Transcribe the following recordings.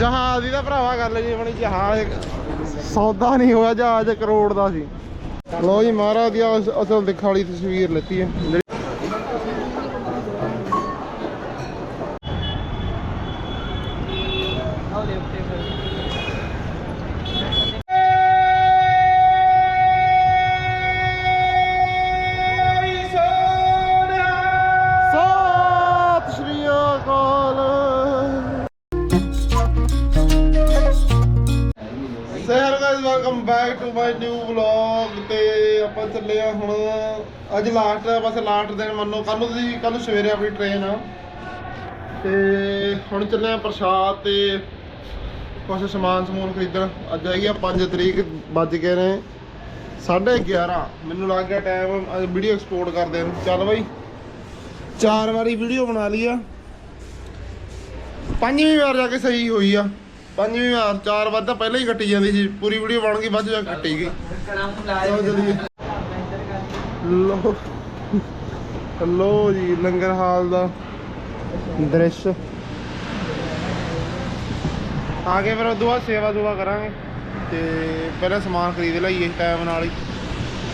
ਜਹਾਜ਼ ਦੀ ਤਾਂ ਭਰਾਵਾ ਗੱਲ ਜੀ ਬਣੀ ਜਹਾਜ਼ ਸੌਦਾ ਨਹੀਂ ਹੋਇਆ ਜਹਾਜ਼ ਕਰੋੜ ਦਾ ਸੀ। ਲੋ ਜੀ ਮਹਾਰਾਜ ਦੀ ਅਸ- ਅਸਲ ਦਿਖਾ ਵਾਲੀ ਤਸਵੀਰ ਲੈਤੀ ਹੈ। Sir welcome back to my new vlog ਤੇ ਆਪਾਂ ਚੱਲੇ ਆ ਹੁਣ। ਅੱਜ ਲਾਸਟ ਹੈ, ਬਸ ਲਾਸਟ ਦਿਨ ਮੰਨੋ ਕੱਲ ਨੂੰ ਦੀ ਕੱਲ ਸਵੇਰੇ ਆਪਣੀ ਟ੍ਰੇਨ ਆ। ਤੇ ਹੁਣ ਚੱਲੇ ਆ ਪ੍ਰਸ਼ਾਦ ਤੇ ਕੁਝ ਸਮਾਨ ਸਮੂਨ ਖਰੀਦਣ। ਅੱਜ ਹੈਗੀ ਆ 5 ਤਰੀਕ, ਵੱਜ ਗਏ ਨੇ 11:30 ਮੈਨੂੰ ਲੱਗ ਗਿਆ ਟਾਈਮ ਵੀਡੀਓ ਐਕਸਪੋਰਟ ਕਰਦੇ ਨੂੰ ਚੱਲ ਬਾਈ, ਚਾਰ ਵਾਰੀ ਵੀਡੀਓ ਬਣਾ ਲਈ ਆ। ਪੰਜਵੀਂ ਵਾਰ ਜਾ ਕੇ ਸਹੀ ਹੋਈ ਆ। ਪੰਜਵੀਂ ਵਾਰ, ਚਾਰ ਵਾਰ ਤਾਂ ਪਹਿਲਾਂ ਹੀ ਕੱਟੀ ਜਾਂਦੀ ਸੀ। ਪੂਰੀ ਵੀਡੀਓ ਬਣ ਗਈ, ਬਾਅਦ 'ਚ ਕੱਟੀ ਗਈ। ਚਲੋ ਚੱਲੀਏ। ਲੋ ਲੋ ਜੀ, ਲੰਗਰ ਹਾਲ ਦਾ ਦ੍ਰਿਸ਼। ਆਗੇ ਫਿਰ ਉਦੋਂ ਬਾਅਦ ਸੇਵਾ ਸੁਵਾ ਕਰਾਂਗੇ। ਤੇ ਪਹਿਲਾਂ ਸਮਾਨ ਖਰੀਦ ਲਈਏ ਟਾਈਮ ਨਾਲ ਹੀ।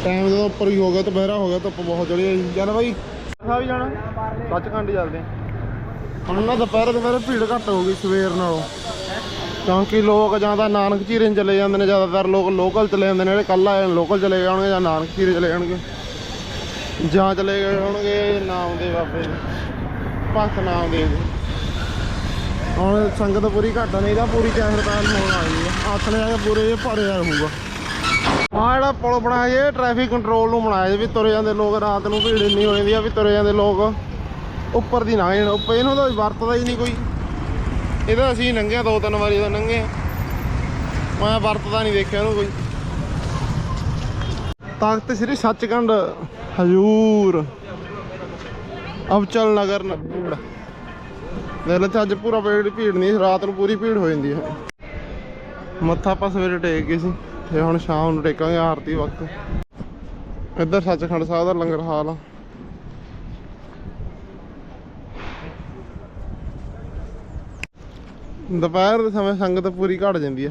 ਟਾਈਮ ਜਦੋਂ ਉੱਪਰ ਹੀ ਹੋ ਗਿਆ, ਦੁਪਹਿਰਾ ਹੋ ਗਿਆ, ਧੁੱਪ ਬਹੁਤ ਚੜੀ ਹੋਈ। ਚੱਲ ਬਾਈ? ਸਾ ਜਾਣਾ? ਸੱਚਖੰਡ ਚੱਲਦੇ ਹੁਣ ਨਾ ਦੁਪਹਿਰ ਦੁਪਹਿਰ ਭੀੜ ਘੱਟ ਹੋ ਗਈ ਸਵੇਰ ਨਾਲੋਂ। ਕਿਉਂਕਿ ਲੋਕ ਜਾਂ ਤਾਂ ਨਾਨਕ ਚੀਰੇ ਨੂੰ ਚਲੇ ਜਾਂਦੇ ਨੇ, ਜ਼ਿਆਦਾਤਰ ਲੋਕ ਲੋਕਲ ਚਲੇ ਜਾਂਦੇ ਨੇ, ਜਿਹੜੇ ਕੱਲ ਆਏ ਲੋਕਲ ਚਲੇ ਜਾਣਗੇ ਜਾਂ ਨਾਨਕ ਚੀਰੇ ਚਲੇ ਜਾਣਗੇ। ਜਾਂ ਚਲੇ ਗਏ ਹੋਣਗੇ, ਨਾਮ ਦੇ ਬਾਬੇ ਭਗਤ ਨਾਮ ਦੇ ਹੁਣ ਸੰਗਤ ਪੂਰੀ ਘੱਟ ਨਹੀਂ ਤਾਂ ਪੂਰੀ ਚਾਹਰ ਤਾਲ ਹੋਣ ਵਾਲੀ ਆ। ਆਥਣੇ ਆ ਕੇ ਪੂਰੇ ਭਰਿਆ ਰਹੂਗਾ ਆਹ ਜਿਹੜਾ ਪੁਲ ਬਣਾਇਆ ਇਹ ਟ੍ਰੈਫਿਕ ਕੰਟਰੋਲ ਨੂੰ ਬਣਾਇਆ ਜੇ ਵੀ ਤੁਰੇ ਜਾਂਦੇ ਲੋਕ, ਰਾਤ ਨੂੰ ਭੀੜ ਇੰਨੀ ਹੋ ਜਾਂਦੀ ਆ ਵੀ ਤੁਰੇ ਜਾਂਦੇ ਲੋਕ। ਉੱਪਰ ਦੀ ਨਾ ਜਾਣ ਉੱਪਰ ਇਹਨੂੰ ਤਾਂ ਵਰਤਦਾ ਹੀ ਨਹੀਂ ਕੋਈ। ਇਹਦਾ ਅਸੀਂ ਲੰਘਿਆ ਦੋ ਤਿੰਨ ਵਾਰੀ ਤਾਂ ਲੰਘੇ ਮੈਂ ਵਰਤਦਾ ਨਹੀਂ ਦੇਖਿਆ ਇਹਨੂੰ ਕੋਈ। ਤਾਕਤ ਸ੍ਰੀ ਸੱਚਖੰਡ, ਹਜੂਰ। ਅਵਚਲ ਨਗਰ, ਨਗੜ। ਦੇਖ ਲੈ ਅੱਜ ਪੂਰਾ ਭੀੜ ਭੀੜ ਨਹੀਂ, ਰਾਤ ਨੂੰ ਪੂਰੀ ਭੀੜ ਹੋ ਜਾਂਦੀ ਹੈ। ਮੱਥਾ ਆਪਾਂ ਸਵੇਰੇ ਟੇਕ ਗਏ ਸੀ, ਤੇ ਹੁਣ ਸ਼ਾਮ ਨੂੰ ਟੇਕਾਂਗੇ ਆਰਤੀ ਵਕਤ ਇੱਧਰ ਸੱਚਖੰਡ ਸਾਹਿਬ ਦਾ ਲੰਗਰ ਹਾਲ ਆ। ਦੁਪਹਿਰ ਦੇ ਸਮੇਂ ਸੰਗਤ ਪੂਰੀ ਘਟ ਜਾਂਦੀ ਆ।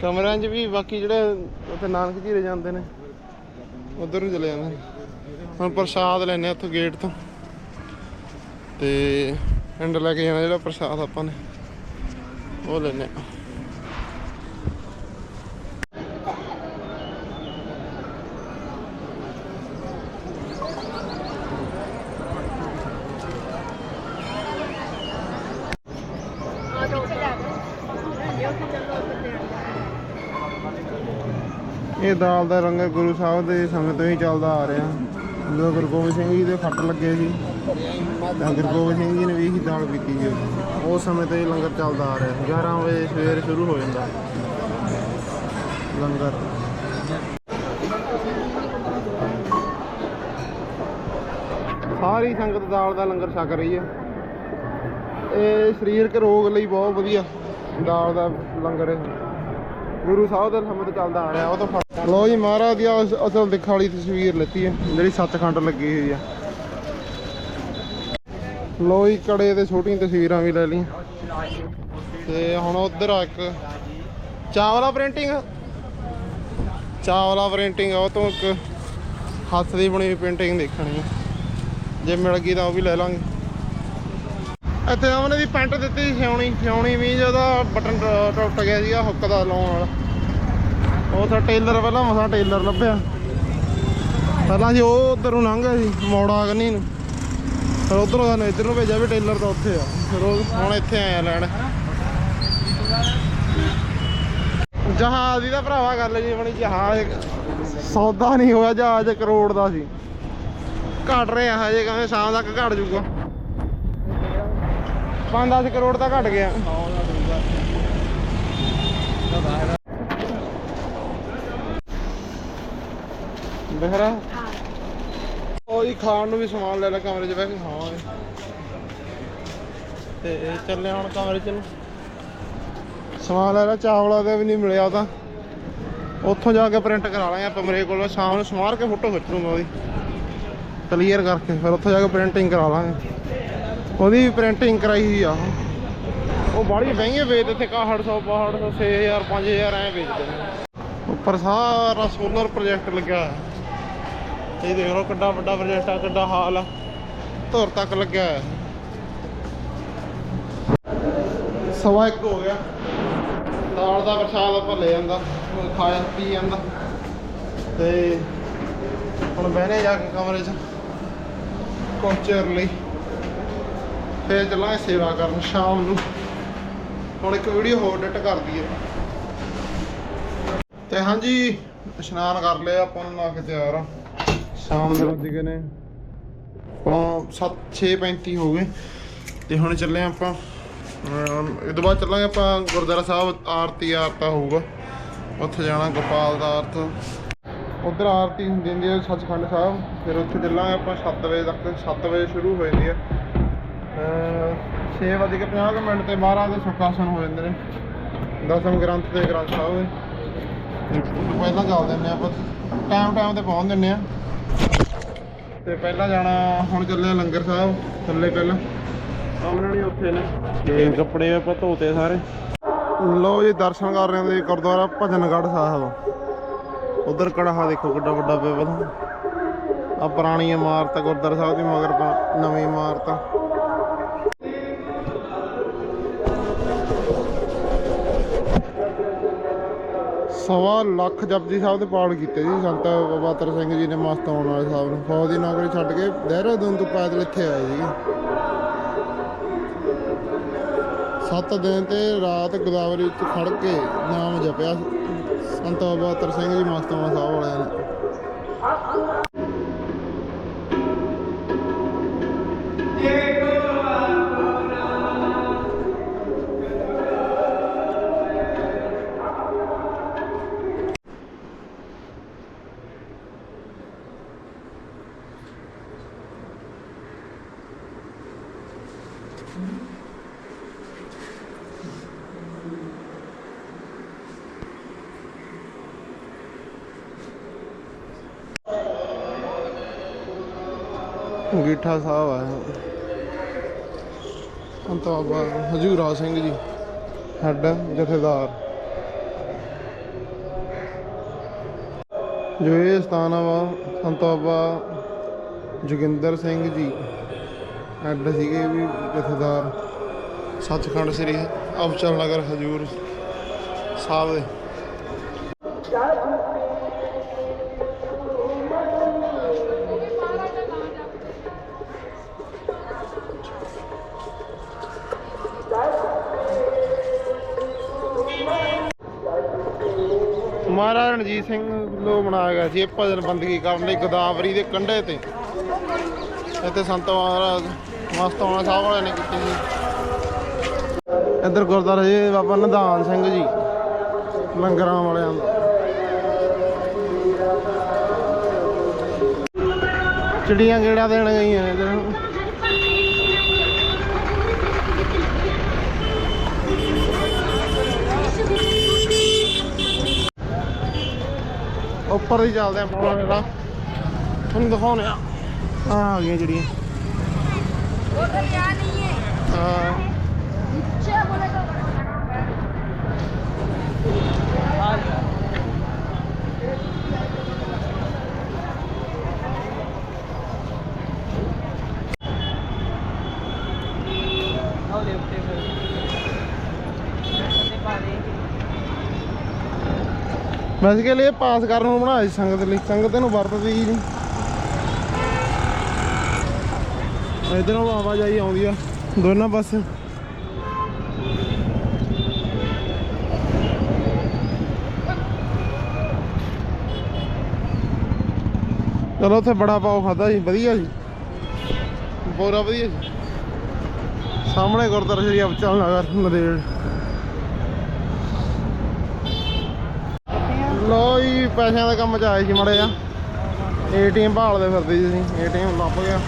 ਕਮਰਿਆਂ 'ਚ ਵੀ ਬਾਕੀ ਜਿਹੜੇ ਉੱਥੇ ਨਾਨਕ ਝੀਰੇ ਜਾਂਦੇ ਨੇ, ਉਧਰ ਨੂੰ ਚਲੇ ਜਾਂਦੇ ਨੇ। ਹੁਣ ਪ੍ਰਸ਼ਾਦ ਲੈਣੇ ਉੱਥੋਂ ਗੇਟ ਤੋਂ। ਤੇ ਪਿੰਡ ਲੈ ਕੇ ਜਾਣਾ ਜਿਹੜਾ ਪ੍ਰਸ਼ਾਦ ਆਪਾਂ ਨੇ, ਉਹ ਲੈਣੇ ਆ। ਦਾਲ ਦਾ ਲੰਗਰ ਗੁਰੂ ਸਾਹਿਬ ਦੇ ਸਮੇਂ ਤੋਂ ਹੀ ਚੱਲਦਾ ਆ ਰਿਹਾ। ਜਦੋਂ ਗੁਰੂ ਗੋਬਿੰਦ ਸਿੰਘ ਜੀ ਦੇ ਫੱਟ ਲੱਗੇ ਸੀ, ਤਾਂ ਗੁਰੂ ਗੋਬਿੰਦ ਸਿੰਘ ਜੀ ਨੇ ਵੀ ਇਹੀ ਦਾਲ ਪੀਤੀ ਜੀ ਉਸ ਸਮੇਂ ਤੋਂ ਹੀ ਲੰਗਰ ਚੱਲਦਾ ਆ ਰਿਹਾ। 11 ਵਜੇ ਸਵੇਰ ਸ਼ੁਰੂ ਹੋ ਜਾਂਦਾ। ਲੰਗਰ। ਸਾਰੀ ਸੰਗਤ ਦਾਲ ਦਾ ਲੰਗਰ ਛਕ ਰਹੀ ਹੈ। ਇਹ ਸਰੀਰਕ ਰੋਗ ਲਈ ਬਹੁਤ ਵਧੀਆ ਦਾਲ ਦਾ ਲੰਗਰ ਹੈ। ਗੁਰੂ ਸਾਹਿਬ ਦਾ ਸਮੇਂ ਚੱਲਦਾ ਆ ਰਿਹਾ, ਉਹ ਤਾਂ ਫੜ- ਜੀ ਮਹਾਰਾਜ ਦੀ ਅਸਲ ਦਿਖਾ ਵਾਲੀ ਤਸਵੀਰ ਲੈਤੀ ਹੈ, ਜਿਹੜੀ ਸੱਚਖੰਡ ਲੱਗੀ ਹੋਈ ਆ। ਲਓ ਜੀ, ਕੜੇ ਤੇ ਛੋਟੀਆਂ ਤਸਵੀਰਾਂ ਵੀ ਲੈ ਲਈਆਂ। ਤੇ ਹੁਣ ਉਧਰ ਆ ਇੱਕ ਚਾਵਲਾ ਪ੍ਰਿੰਟਿੰਗ। ਚਾਵਲਾ ਪ੍ਰਿੰਟਿੰਗ ਆ, ਉਹ ਤੋਂ ਇੱਕ ਹੱਥ ਦੀ ਬਣੀ ਹੋਈ ਪੇਂਟਿੰਗ ਦੇਖਣੀ ਜੇ ਮਿਲ ਗਈ ਤਾਂ ਉਹ ਵੀ ਲੈ ਲਾਂਗੇ। ਇੱਥੇ ਉਹਨੇ ਦੀ ਪੈਂਟ ਦਿੱਤੀ ਸੀ ਸਿਉਣੀ ਸਿਉਣੀ ਵੀ ਜਿਹਦਾ ਬਟਨ ਟੁੱਟ ਗਿਆ ਸੀਗਾ ਹੁੱਕ ਦਾ ਲਾਉਣ ਵਾਲਾ। ਉਹ ਤਾਂ ਟੇਲਰ ਪਹਿਲਾਂ ਮਸਾ ਟੇਲਰ ਲੱਭਿਆ। ਪਹਿਲਾਂ ਜੀ ਉਹ ਉਧਰ ਨੂੰ ਸੀ, ਮੋੜਾ ਕੰਨੀ ਨੂੰ। ਫਿਰ ਉਧਰੋਂ ਸਾਨੂੰ ਇੱਧਰ ਨੂੰ ਭੇਜਿਆ ਵੀ ਟੇਲਰ ਤਾਂ ਉੱਥੇ ਆ। ਫਿਰ ਹੁਣ ਇੱਥੇ ਆਇਆ ਲੈਣ। ਜਹਾਜ਼ ਦੀ ਤਾਂ ਭਰਾਵਾ ਗੱਲ ਜੀ ਆਪਣੀ, ਜਹਾਜ਼ ਸੌਦਾ ਨਹੀਂ ਹੋਇਆ, ਜਹਾਜ਼ ਕਰੋੜ ਦਾ ਸੀ। ਘਟ ਰਿਹਾ, ਹਜੇ ਕਹਿੰਦੇ ਸ਼ਾਮ ਤੱਕ ਘਟ ਜਾਊਗਾ 5-10 ਕਰੋੜ ਤਾਂ ਘਟ ਗਿਆ। ਬਹਿਰਾ? ਉਹ ਹੀ ਖਾਣ ਨੂੰ ਵੀ ਸਮਾਨ ਲੈ ਲੈ ਕਮਰੇ 'ਚ ਬਹਿ ਕੇ। ਖਾਵਾਂਗੇ ਤੇ ਚੱਲੇ ਹੁਣ ਕਮਰੇ 'ਚ ਨੂੰ। ਸਮਾਨ ਲੈ ਲੈ, ਚਾਵਲਾ ਦਾ ਵੀ ਨਹੀਂ ਮਿਲਿਆ ਤਾਂ। ਉੱਥੋਂ ਜਾ ਕੇ ਪ੍ਰਿੰਟ ਕਰਾ ਲਾਂਗੇ ਆਪਾਂ ਮੇਰੇ ਕੋਲ। ਸ਼ਾਮ ਨੂੰ ਸਮਾਰ ਕੇ ਫੋਟੋ ਖਿੱਚ ਲੂੰਗਾ ਉਹਦੀ। ਕਲੀਅਰ ਕਰਕੇ, ਫਿਰ ਉੱਥੋਂ ਜਾ ਕੇ ਪ੍ਰਿੰਟਿੰਗ ਕਰਾ ਲਾਂਗੇ। ਉਹਦੀ ਵੀ ਪ੍ਰਿੰਟਿੰਗ ਕਰਾਈ ਹੋਈ ਆ ਉਹ। ਉਹ ਬਾਹਲੀ ਮਹਿੰਗੇ ਵੇਚਦੇ ਇੱਥੇ 6100 6200 6000 5000 ਐ ਵੇਚਦੇ ਨੇ। ਉੱਪਰ ਸਾਰਾ ਸੋਲਰ ਪ੍ਰੋਜੈਕਟ ਲੱਗਿਆ ਹੋਇਆ। ਇਹ ਦੇਖ ਲਓ ਕਿੱਡਾ ਵੱਡਾ ਪ੍ਰੋਜੈਕਟ ਆ, ਕਿੱਡਾ ਹਾਲ ਆ। ਧੁਰ ਤੱਕ ਲੱਗਿਆ ਹੋਇਆ। ਸਵਾ ਇੱਕ ਹੋ ਗਿਆ। ਦਾਲ ਦਾ ਪ੍ਰਸ਼ਾਦ ਆਪਾਂ ਲੈ ਜਾਂਦਾ ਉਹ ਖਾਇਆ ਪੀ ਜਾਂਦਾ। ਤੇ ਹੁਣ ਬਹਿਨੇ ਜਾ ਕੇ ਕਮਰੇ 'ਚ। ਕੁਛ ਲਈ ਫੇਰ ਚੱਲਾਂਗੇ ਸੇਵਾ ਕਰਨ ਸ਼ਾਮ ਨੂੰ। ਹੁਣ ਇੱਕ ਵੀਡੀਓ ਹੋਰ ਐਡਿਟ ਕਰ ਦਈਏ। ਤੇ ਹਾਂਜੀ, ਇਸ਼ਨਾਨ ਕਰ ਲਿਆ ਆਪਾਂ ਨੂੰ ਨਾ ਕੇ ਤਿਆਰ ਆ। ਸ਼ਾਮ ਦੇ ਵੱਜ ਗਏ ਨੇ। ਆਪਾਂ 7 6:35 ਹੋ ਗਏ। ਤੇ ਹੁਣ ਚੱਲੇ ਆਪਾਂ। ਅਮ, ਇਹ ਤੋਂ ਬਾਅਦ ਚੱਲਾਂਗੇ ਆਪਾਂ ਗੁਰਦੁਆਰਾ ਸਾਹਿਬ, ਆਰਤੀ, ਆਰਤਾ ਹੋਊਗਾ। ਉੱਥੇ ਜਾਣਾ, ਗੋਪਾਲ ਦਾ ਅਰਥ ਉਧਰ ਆਰਤੀ ਹੁੰਦੀ ਹੁੰਦੀ ਹੈ ਸੱਚਖੰਡ ਸਾਹਿਬ। ਫਿਰ ਉੱਥੇ ਚੱਲਾਂਗੇ ਆਪਾਂ 7 ਵਜੇ ਤੱਕ। 7 ਵਜੇ ਸ਼ੁਰੂ ਹੋ ਜਾਂਦੀ ਹੈ ਅਹ ਛੇ ਵੱਜ ਕੇ 50 ਕੁ ਮਿੰਟ ਤੇ ਮਹਾਰਾਜ ਦੇ ਸੁਖਾਸਨ ਹੋ ਜਾਂਦੇ ਨੇ। ਦਸਮ ਗ੍ਰੰਥ ਤੇ ਗ੍ਰੰਥ ਸਾਹਿਬ ਦੇ। ਪਹਿਲਾਂ ਚੱਲ ਦਿੰਦੇ ਆਪਾਂ। ਟਾਈਮ ਟਾਈਮ ਤੇ ਪਹੁੰਚ ਦਿੰਦੇ ਆ ਤੇ ਪਹਿਲਾਂ ਜਾਣਾ ਹੁਣ ਚੱਲੇ ਆ ਲੰਗਰ ਸਾਹਿਬ ਥੱਲੇ ਪਹਿਲਾਂ। ਨਹੀਂ ਉੱਥੇ ਨੇ। ਤੇ ਕੱਪੜੇ ਆਪਾਂ ਧੋਤੇ ਸਾਰੇ। ਲੋ ਜੀ ਦਰਸ਼ਨ ਕਰ ਰਹੇ ਹਾਂ ਜੀ ਗੁਰਦੁਆਰਾ ਭਜਨਗੜ੍ਹ ਸਾਹਿਬ। ਉਧਰ ਕੜਾਹਾ ਦੇਖੋ ਕਿੱਡਾ ਵੱਡਾ ਪਿਆ ਆ ਪੁਰਾਣੀ ਇਮਾਰਤ ਆ ਗੁਰਦੁਆਰਾ ਸਾਹਿਬ ਦੀ ਮਗਰ ਨਵੀਂ ਇਮਾਰਤ ਸਵਾ ਲੱਖ ਜਪਜੀ ਸਾਹਿਬ ਦੇ ਪਾਠ ਕੀਤੇ ਜੀ, ਸੰਤ ਬਾਬਾ ਸਿੰਘ ਜੀ ਨੇ ਮਸਤ ਆਉਣ ਵਾਲੇ ਸਾਹਿਬ ਨੂੰ। ਫੌਜ ਦੀ ਨੌਕਰੀ ਛੱਡ ਕੇ ਦੇਹਰਾਦੂਨ ਤੋਂ ਪੈਦਲ ਇੱਥੇ ਆਏ ਸੀਗੇ ਸੱਤ ਦਿਨ ਤੇ ਰਾਤ ਗੋਦਾਵਰੀ ਵਿੱਚ ਖੜ ਕੇ ਨਾਮ ਜਪਿਆ ਸੰਤ ਬਾਬਾ ਸਿੰਘ ਜੀ, ਮਸਤ ਆਉਣਾ ਸਾਹਿਬ ਵਾਲਿਆਂ ਨੇ। ਗੀਠਾ ਸਾਹਿਬ ਆ ਸੰਤ ਬਾਬਾ ਹਜੂਰਾ ਸਿੰਘ ਜੀ, ਹੈਡ ਜਥੇਦਾਰ। ਜੋ ਇਹ ਸਥਾਨ ਆ ਵਾ ਸੰਤ ਬਾਬਾ ਜੋਗਿੰਦਰ ਸਿੰਘ ਜੀ, ਹੈਡ ਸੀਗੇ ਵੀ ਜਥੇਦਾਰ। ਸੱਚਖੰਡ ਸ੍ਰੀ ਅਵਚਲ ਨਗਰ ਹਜੂਰ ਸਾਹਿਬ ਦੇ। ਮਹਾਰਾਜਾ ਸਿੰਘ ਵੱਲੋਂ ਬਣਾਇਆ ਗਿਆ ਸੀ, ਇਹ ਭਜਨ ਬੰਦਗੀ ਕਰਨ ਲਈ ਗੋਦਾਵਰੀ ਦੇ ਕੰਢੇ ਤੇ। ਇੱਥੇ ਸੰਤ ਮਹਾਰਾਜ ਮਸਤਾਨਾ ਸਾਹਿਬ ਵਾਲਿਆਂ ਨੇ ਕੀਤੀ ਸੀ। ਇੱਧਰ ਗੁਰਦੁਆਰਾ ਜੀ, ਬਾਬਾ ਨਿਧਾਨ ਸਿੰਘ ਜੀ, ਲੰਗਰਾਂ ਵਾਲਿਆਂ ਦਾ। ਚਿੜੀਆਂ ਗੇੜਾ ਦੇਣ ਗਈਆਂ ਇੱਧਰ। ਉੱਪਰ ਹੀ ਚੱਲਦੇ ਆ ਪੁਰਾਣੇ ਦਾ ਤੁਹਾਨੂੰ ਦਿਖਾਉਣੇ ਆ। ਆ ਆ ਗਈਆਂ ਜਿਹੜੀਆਂ। ਉਧਰ ਜਾ ਨਹੀਂ ਹੈ। ਹਾਂ ਨੀਚੇ ਬੋਲੇ ਤਾਂ। ਵੈਸੇ ਕਿ ਲਈ ਪਾਸ ਕਰਨ ਨੂੰ ਬਣਾਇਆ ਸੀ ਸੰਗਤ ਲਈ। ਸੰਗਤ ਇਹਨੂੰ ਵਰਤਦੀ ਹੀ ਨਹੀਂ। ਇਧਰੋਂ ਆਵਾਜਾਈ ਆਉਂਦੀ ਆ, ਦੋਨਾਂ ਪਾਸੇ। ਚਲੋ ਉੱਥੇ ਬੜਾ ਪਾਉ ਖਾਦਾ ਜੀ ਵਧੀਆ ਜੀ ਬੋਰਾ ਵਧੀਆ ਜੀ ਸਾਹਮਣੇ ਗੁਰਦੁਆਰਾ ਸ਼੍ਰੀ ਅਬਚਲ ਨਗਰ ਨਦੇੜ ਲੋ ਜੀ, ਪੈਸਿਆਂ ਦਾ ਕੰਮ ਚ ਆਏ ਸੀ ਮੜੇ ਆ ਏਟੀਐਮ ਭਾਲਦੇ ਫਿਰਦੇ ਸੀ ਅਸੀਂ ਏਟੀਐਮ ਲੱਭ ਗਿਆ।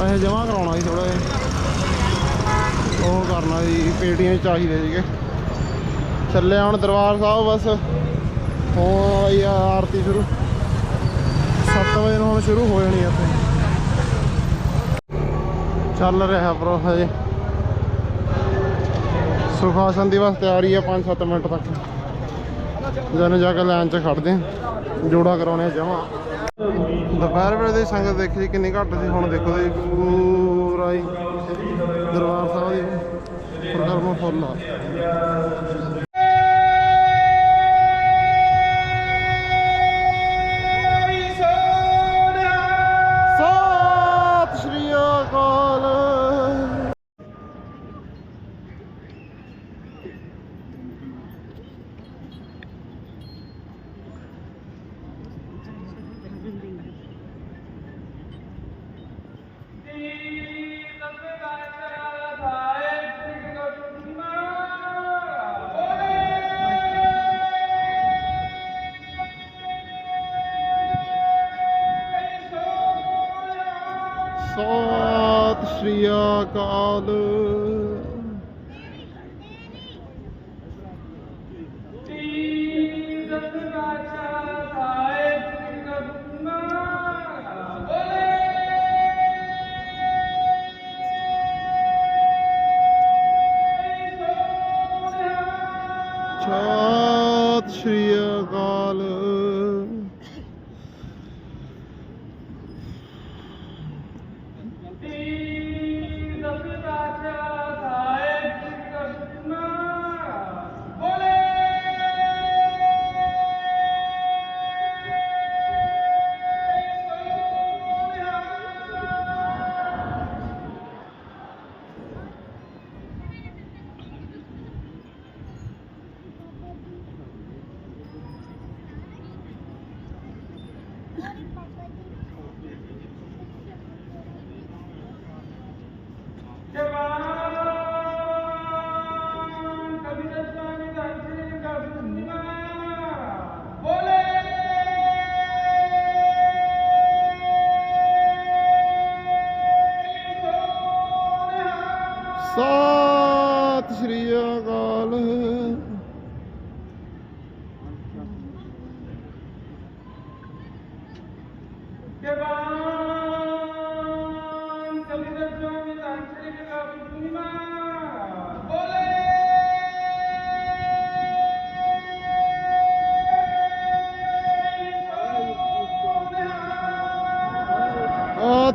ਪੈਸੇ ਜਮ੍ਹਾਂ ਕਰਾਉਣਾ ਸੀ ਥੋੜਾ ਜਿਹਾ। ਉਹ ਕਰਨਾ ਸੀ ਪੇਟੀਐਮ ਚਾਹੀਦੇ ਸੀਗੇ। ਚੱਲੇ ਹੁਣ ਦਰਬਾਰ ਸਾਹਿਬ ਬਸ। ਹੋਣ ਆ ਆਰਤੀ ਸ਼ੁਰੂ। 7 ਵਜੇ ਨੂੰ ਹੁਣ ਸ਼ੁਰੂ ਹੋ ਜਾਣੀ ਆ ਇੱਥੇ। ਚੱਲ ਰਿਹਾ ਬ్రో ਹਜੇ। ਸੁਖਾਸਨ ਦੀ ਬਸ ਤਿਆਰੀ ਆ 5-7 ਮਿੰਟ ਤੱਕ। ਜਨ ਜਾ ਕੇ ਲਾਈਨ 'ਚ ਖੜਦੇ ਆ ਜੋੜਾ ਕਰਾਉਣੇ ਜਮਾ। ਦੁਪਹਿਰ ਵੇਲੇ ਦੀ ਸੰਗਤ ਦੇਖੀ ਜੀ, ਕਿੰਨੀ ਘੱਟ ਸੀ, ਹੁਣ ਦੇਖੋ ਜੀ, ਪੂਰਾ ਹੀ ਦਰਬਾਰ ਸਾਹਿਬ ਦੀ ਪ੍ਰੋਗਰਾਮ ਫੁੱਲ ਆ। ਸਤਿ ਸ਼੍ਰੀ ਅਕਾਲ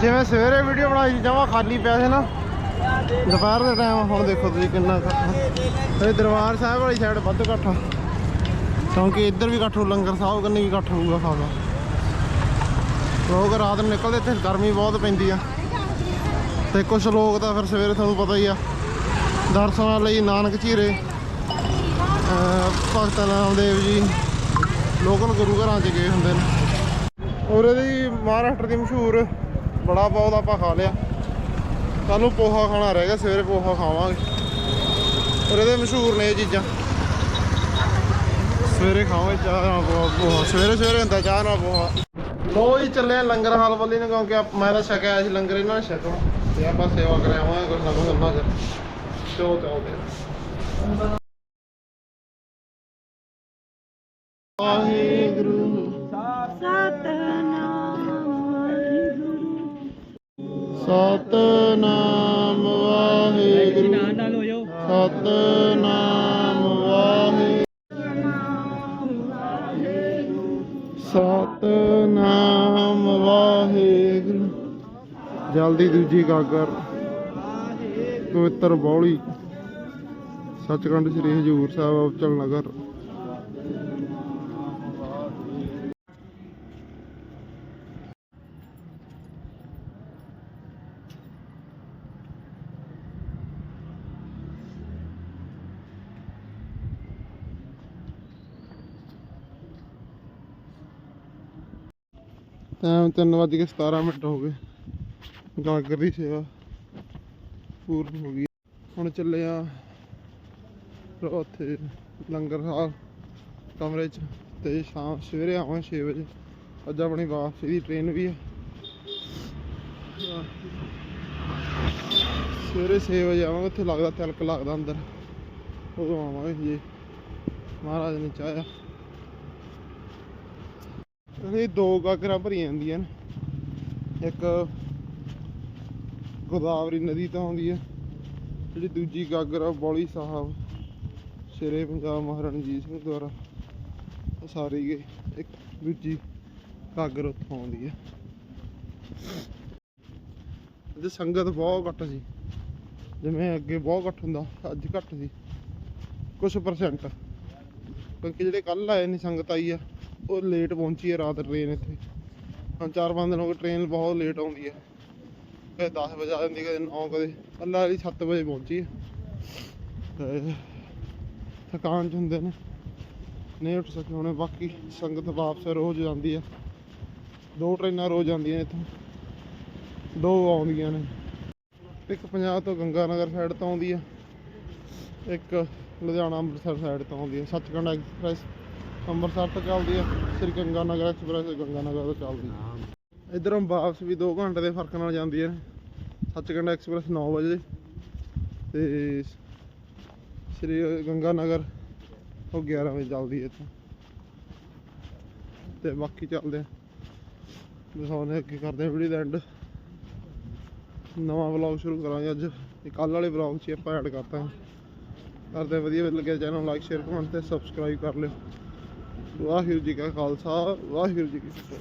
ਜਿਵੇਂ ਸਵੇਰੇ ਵੀਡੀਓ ਬਣਾਈ ਸੀ, ਜਮਾ ਖਾਲੀ ਪਿਆ ਸੀ ਨਾ। ਦੁਪਹਿਰ ਦੇ ਟਾਈਮ ਹੁਣ ਦੇਖੋ ਤੁਸੀਂ ਕਿੰਨਾ ਇਕੱਠ। ਇਹ ਦਰਬਾਰ ਸਾਹਿਬ ਵਾਲੀ ਸਾਈਡ ਵੱਧ ਇਕੱਠ। ਆ। ਕਿਉਂਕਿ ਇੱਧਰ ਵੀ ਇਕੱਠ ਹੋਊ ਲੰਗਰ ਸਾਹਿਬ ਕੰਨੀ ਵੀ ਇਕੱਠ ਹੋਊਗਾ ਖਾਦਾ ਲੋਕ ਰਾਤ ਨੂੰ ਨਿਕਲਦੇ, ਇੱਥੇ ਗਰਮੀ ਬਹੁਤ ਪੈਂਦੀ ਆ। ਤੇ ਕੁਝ ਲੋਕ ਤਾਂ ਫਿਰ ਸਵੇਰੇ ਤੁਹਾਨੂੰ ਪਤਾ ਹੀ ਆ ਦਰਸ਼ਨਾਂ ਲਈ ਨਾਨਕ ਝੀਰੇ ਭਗਤ ਨਾਮਦੇਵ ਜੀ ਲੋਕਲ ਗੁਰੂ ਘਰਾਂ 'ਚ ਗਏ ਹੁੰਦੇ ਨੇ। ਔਰ ਦੀ ਮਹਾਰਾਸ਼ਟਰ ਦੀ ਮਸ਼ਹੂਰ ਬੜਾ ਬਹੁਤ ਆਪਾਂ ਖਾ ਲਿਆ। ਕੱਲ ਪੋਹਾ ਖਾਣਾ ਰਹਿ ਗਿਆ, ਸਵੇਰੇ ਪੋਹਾ ਖਾਵਾਂਗੇ। ਔਰ ਇਹਦੇ ਮਸ਼ਹੂਰ ਨੇ ਇਹ ਚੀਜ਼ਾਂ। ਸਵੇਰੇ ਖਾਵਾਂਗੇ ਚਾਹ ਨਾਲ ਪੋਹਾ ਪੋਹਾ ਸਵੇਰੇ ਸਵੇਰੇ ਹੁੰਦਾ ਚਾਹ ਨਾਲ ਪੋਹਾ। ਲੋ ਜੀ, ਚੱਲੇ ਆ ਲੰਗਰ ਹਾਲ ਵੱਲੀ ਨੂੰ, ਕਿਉਂਕਿ ਆਪ- ਮੈਂ ਤਾਂ ਛਕਿਆ ਸੀ ਲੰਗਰ ਇਹਨਾਂ ਨੇ ਛਕਣਾ ਤੇ ਆਪਾਂ ਸੇਵਾ ਕਰਾਵਾਂਗੇ ਕੁਝ ਨਾ ਕੁਝ ਉਹਨਾਂ ਚ ਚੋ ਚਾਹਦੇ ਵਾਹਿਗੁਰੂ ਸਤਨਾਮ ਵਾਹਿਗੁਰੂ। ਸਤਨਾਮ ਵਾਹਿਗੁਰੂ। ਸਤਨਾਮ ਜਲਦੀ ਦੂਜੀ ਗਾਗਰ। ਪਵਿੱਤਰ ਬੌਲੀ। ਸੱਚਖੰਡ ਸ੍ਰੀ ਹਜੂਰ ਸਾਹਿਬ, ਅਵਚਲ ਨਗਰ। ਟਾਈਮ ਤਿੰਨ ਵੱਜ ਕੇ 17 ਮਿੰਟ ਹੋ ਗਏ। ਗਾਗਰ ਦੀ ਸੇਵਾ ਪੂਰਨ ਹੋ ਗਈ। ਹੁਣ ਚੱਲੇ ਆ ਉੱਥੇ ਲੰਗਰ ਹਾਲ ਕਮਰੇ 'ਚ ਤੇ ਸ਼ਾਮ ਸਵੇਰੇ ਆਵਾਂ 6 ਵਜੇ। ਅੱਜ ਆਪਣੀ ਵਾਪਸੀ ਦੀ ਟ੍ਰੇਨ ਵੀ ਹੈ। ਸਵੇਰੇ 6 ਵਜੇ ਆਵਾਂਗੇ, ਉੱਥੇ ਲੱਗਦਾ ਤਿਲਕ ਲੱਗਦਾ ਅੰਦਰ। ਉਦੋਂ ਆਵਾਂਗੇ ਜੀ। ਮਹਾਰਾਜ ਨੇ ਚਾਹਿਆ। ਇਹ ਦੋ ਗਾਗਰਾਂ ਭਰੀਆਂ ਜਾਂਦੀਆਂ ਨੇ। ਇੱਕ ਗੋਦਾਵਰੀ ਨਦੀ ਤਾਂ ਆਉਂਦੀ ਹੈ। ਜਿਹੜੀ ਦੂਜੀ ਗਾਗਰ ਆ, ਬੌਲੀ ਸਾਹਿਬ, ਸ਼ੇਰੇ ਪੰਜਾਬ ਮਹਾਰਾਣਾ ਰਣਜੀਤ ਸਿੰਘ ਦੁਆਰਾ ਸਾਰੀ ਗਈ ਇੱਕ ਦੂਜੀ ਗਾਗਰ ਉੱਥੋਂ ਆਉਂਦੀ ਹੈ। ਤੇ ਸੰਗਤ ਬਹੁਤ ਘੱਟ ਸੀ। ਜਿਵੇਂ ਅੱਗੇ ਬਹੁਤ ਘੱਟ ਹੁੰਦਾ, ਅੱਜ ਘੱਟ ਸੀ। ਕੁਝ ਪਰਸੈਂਟ ਕਿਉਂਕਿ ਜਿਹੜੇ ਕੱਲ ਆਏ ਨੇ ਸੰਗਤ ਆਈ ਆ, ਉਹ ਲੇਟ ਪਹੁੰਚੀ ਹੈ ਰਾਤ ਟ੍ਰੇਨ ਇੱਥੇ। ਹੁਣ ਚਾਰ ਪੰਜ ਦਿਨ ਹੋ ਗਏ ਟ੍ਰੇਨ ਬਹੁਤ ਲੇਟ ਆਉਂਦੀ ਹੈ। ਕਦੇ 10 ਵਜੇ ਆ ਜਾਂਦੀ ਕਦੇ 9 ਕਦੇ। ਅੱਲਾ ਵਾਲੀ 7 ਵਜੇ ਪਹੁੰਚੀ ਹੈ। ਤੇ ਥਕਾਨ ਚ ਹੁੰਦੇ ਨੇ। ਨਹੀਂ ਉੱਠ ਸਕੇ ਹੁਣ। ਬਾਕੀ ਸੰਗਤ ਵਾਪਸ ਰੋਜ਼ ਜਾਂਦੀ ਹੈ। ਦੋ ਟ੍ਰੇਨਾਂ ਰੋਜ਼ ਜਾਂਦੀਆਂ ਇੱਥੋਂ। ਦੋ ਆਉਂਦੀਆਂ ਨੇ। ਇੱਕ ਪੰਜਾਬ ਤੋਂ ਗੰਗਾ ਨਗਰ ਸਾਈਡ ਤੋਂ ਆਉਂਦੀ ਹੈ। ਇੱਕ ਲੁਧਿਆਣਾ ਅੰਮ੍ਰਿਤਸਰ ਸਾਈਡ ਤੋਂ ਆਉਂਦੀ ਹੈ। ਸੱਚਖੰਡ ਐਕਸਪ੍ਰੈਸ ਅੰਮ੍ਰਿਤਸਰ ਤੋਂ ਚੱਲਦੀ ਹੈ। ਸ੍ਰੀ ਗੰਗਾ ਨਗਰ ਐਕਸਪ੍ਰੈਸ ਗੰਗਾ ਨਗਰ ਤੋਂ ਚੱਲਦੀ ਹੈ। ਇਧਰੋਂ ਵਾਪਸ ਵੀ 2 ਘੰਟੇ ਦੇ ਫ਼ਰਕ ਨਾਲ ਜਾਂਦੀ ਹੈ। ਸੱਚਖੰਡ ਐਕਸਪ੍ਰੈਸ 9 ਵਜੇ। ਤੇ ਸ੍ਰੀ ਗੰਗਾ ਨਗਰ ਉਹ 11 ਵਜੇ ਚੱਲਦੀ ਹੈ ਇੱਥੋਂ। ਤੇ ਬਾਕੀ ਚੱਲਦੇ ਆ ਦਿਖਾਉਂਦੇ ਅੱਗੇ ਕਰਦੇ ਆ ਵੀਡੀਓ ਦਾ ਐਂਡ ਨਵਾਂ ਵਲੌਗ ਸ਼ੁਰੂ ਕਰਾਂਗੇ ਅੱਜ। ਕੱਲ ਵਾਲੇ ਵਲੌਗ 'ਚ ਹੀ ਆਪਾਂ ਐਡ ਕਰਤਾ ਕਰਦੇ ਆ, ਵਧੀਆ ਲੱਗਿਆ ਚੈਨਲ ਲਾਈਕ ਸ਼ੇਅਰ ਕਮੈਂਟ ਤੇ ਸਬਸਕ੍ਰਾਈਬ ਕਰ ਲਿਓ। ਵਾਹਿਗੁਰੂ ਜੀ ਕਾ ਖਾਲਸਾ ਵਾਹਿਗੁਰੂ ਜੀ ਕੀ ਫਤਿਹ।